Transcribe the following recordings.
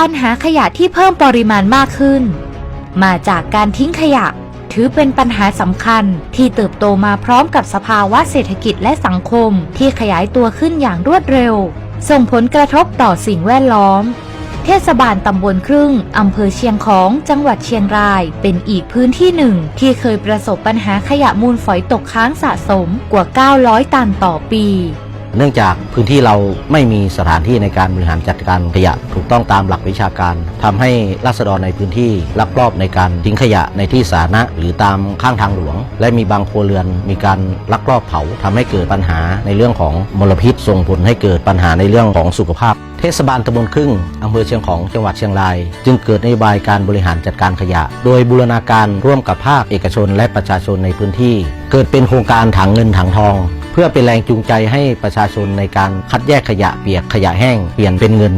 ปัญหาขยะที่เพิ่มปริมาณมากขึ้น มาจากการทิ้งขยะ ถือเป็นปัญหาสำคัญที่เติบโตมาพร้อมกับสภาวะเศรษฐกิจและสังคมที่ขยายตัวขึ้นอย่างรวดเร็ว ส่งผลกระทบต่อสิ่งแวดล้อม เทศบาลตำบลครึ่งอำเภอเชียงของจังหวัดเชียงราย เป็นอีกพื้นที่หนึ่ง ที่เคยประสบปัญหาขยะมูลฝอยตกค้างสะสมกว่า 900 ตันต่อปี เนื่องจากพื้นที่เราไม่มีสถานที่ในการบริหารจัดการขยะ ถูกต้องตามหลักวิชาการทำให้ราษฎรในพื้นที่ลักลอบในการทิ้งขยะในที่สาธารณะหรือตามข้างทางหลวง และมีบางครัวเรือนมีการลักลอบเผาทำให้เกิดปัญหาในเรื่องของมลพิษส่งผลให้เกิดปัญหาในเรื่องของสุขภาพ เทศบาลตำบลครึ่งอำเภอเชียงของจังหวัดเชียงราย จึงเกิดนโยบายการบริหารจัดการขยะ โดยบูรณาการร่วมกับภาคเอกชนและประชาชนในพื้นที่ เกิดเป็นโครงการถังเงินถังทอง เพื่อเป็นแรงจูงใจให้ประชาชนในการคัดแยกขยะเปียกขยะแห้งเปลี่ยนเป็นเงิน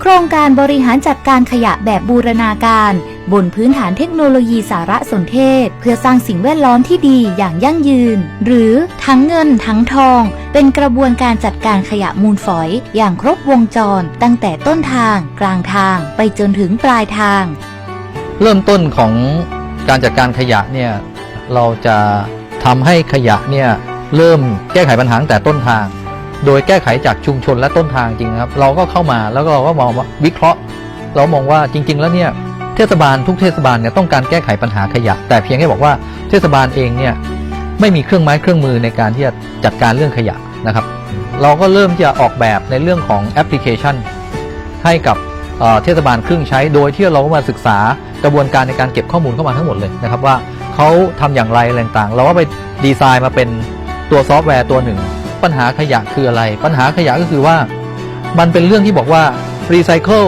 โครงการบริหารจัดการขยะแบบบูรณาการ บนพื้นฐานเทคโนโลยีสารสนเทศ เพื่อสร้างสิ่งแวดล้อมที่ดีอย่างยั่งยืน หรือทั้งเงินทั้งทอง เป็นกระบวนการจัดการขยะมูลฝอย อย่างครบวงจร ตั้งแต่ต้นทาง กลางทาง ไปจนถึงปลายทาง เริ่มต้นของการจัดการขยะเนี่ยเราจะทำให้ขยะเนี่ย เริ่มแก้ไขปัญหาตั้งแต่ต้นทาง โดยแก้ไขจากชุมชนและต้นทางจริงครับ เราก็เข้ามาแล้วก็เราก็มองว่าวิเคราะห์ เรามองว่าจริง ๆ แล้วเนี่ยเทศบาลทุกเทศบาลเนี่ยต้องการแก้ไขปัญหาขยะ แต่เพียงแค่บอกว่าเทศบาลเองเนี่ยไม่มีเครื่องไม้เครื่องมือในการที่จะจัดการเรื่องขยะนะครับ เราก็เริ่มจะออกแบบในเรื่องของแอปพลิเคชัน ให้กับเทศบาลครึ่งใช้โดยที่เราก็มาศึกษากระบวนการในการเก็บข้อมูลเข้ามาทั้งหมดเลยนะครับว่าเขาทำอย่างไรอะไรต่าง เราก็ไปดีไซน์มาเป็น ตัวซอฟต์แวร์ตัวหนึ่ง ปัญหาขยะคืออะไร ปัญหาขยะก็คือว่า มันเป็นเรื่องที่บอกว่ารีไซเคิล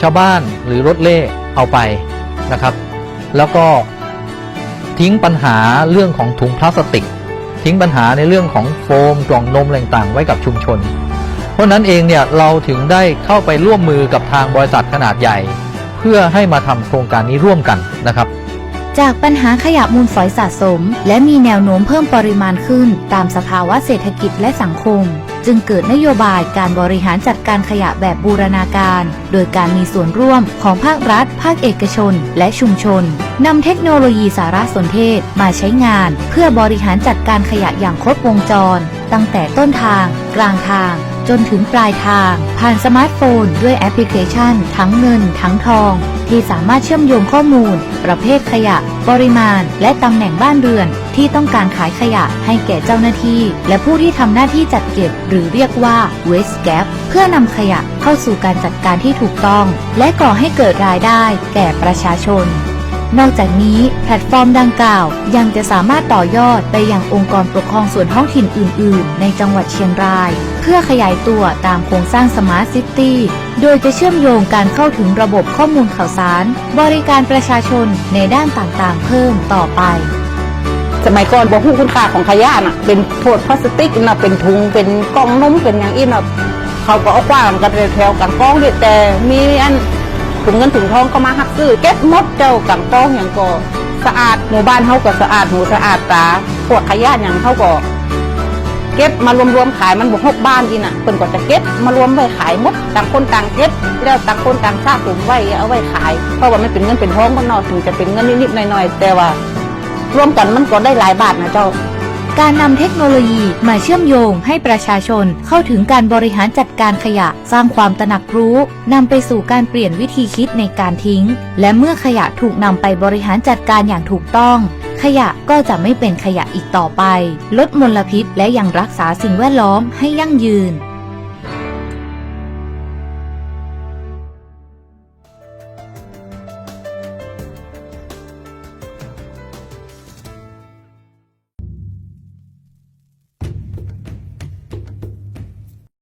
ชาวบ้านหรือรถเล่เอาไปนะครับ แล้วก็ทิ้งปัญหาเรื่องของถุงพลาสติก ทิ้งปัญหาในเรื่องของโฟมกล่องนมต่างๆ ไว้กับชุมชน เพราะนั้นเองเนี่ยเราถึงได้เข้าไปร่วมมือกับทางบริษัทขนาดใหญ่ เพื่อให้มาทำโครงการนี้ร่วมกันนะครับ จากปัญหาขยะมูลฝอยสะสม และมีแนวโน้มเพิ่มปริมาณขึ้น ตามสภาวะเศรษฐกิจและสังคม จึงเกิดนโยบายการบริหารจัดการขยะแบบบูรณาการ โดยการมีส่วนร่วมของภาครัฐ ภาคเอกชน และชุมชนนำเทคโนโลยีสารสนเทศมาใช้งาน เพื่อบริหารจัดการขยะอย่างครบวงจร ตั้งแต่ต้นทาง กลางทาง จนถึงปลายทาง ผ่านสมาร์ทโฟน ด้วยแอปพลิเคชัน ทั้งเงิน ทั้งทอง ที่สามารถเชื่อมโยงข้อมูล ประเภทขยะ ปริมาณ และตำแหน่งบ้านเรือน ที่ต้องการขายขยะให้แก่เจ้าหน้าที่ และผู้ที่ทำหน้าที่จัดเก็บ หรือเรียกว่า waste gap เพื่อนำขยะเข้าสู่การจัดการที่ถูกต้อง และก่อให้เกิดรายได้แก่ประชาชน นอกจากนี้แพลตฟอร์มดังกล่าว ยังจะสามารถต่อยอดไปยังองค์กรปกครองส่วนท้องถิ่นอื่น ๆ ในจังหวัดเชียงราย เพื่อขยายตัวตามโครงสร้างสมาร์ทซิตี้โดยจะเชื่อมโยงการเข้าถึงระบบข้อมูลข่าวสาร บริการประชาชนในด้านต่างๆ เพิ่มต่อไปสมัยก่อนบอกผู้คุณค่าของขยะน่ะเป็นโพดพลาสติกน่ะเป็นถุงเป็นกล่องนมเป็นอย่างอี้น่ะเขาก็เอากว้างกันแถวๆกันกล้องเด็ดแต่มีอัน ถุงเงินถุงทองก็มาหักซื้อเก็บมดเจ้ากันกองอย่างก็สะอาดหมู่บ้านเขาก็สะอาดหมู่สะอาดตาพวกขยะอย่างเขาก็เก็บมารวมๆขายมันบวกหกบ้านอีน่ะเพิ่นก็จะเก็บมารวมไว้ขายมดต่างคนต่างเก็บแล้วต่างคนต่างสะสมไว้เอาไว้ขาย เพราะว่ามันเป็นเงินเป็นทองก็นอถึงจะเป็นเงินนิดๆหน่อยๆแต่ว่ารวมกันมันก็ได้หลายบาทนะเจ้า การนำเทคโนโลยีมาเชื่อมโยงให้ประชาชนเข้าถึงการบริหารจัดการขยะ สร้างความตระหนักรู้นำไปสู่การเปลี่ยนวิธีคิดในการทิ้ง และเมื่อขยะถูกนำไปบริหารจัดการอย่างถูกต้อง ขยะก็จะไม่เป็นขยะอีกต่อไป ลดมลพิษและยังรักษาสิ่งแวดล้อมให้ยั่งยืน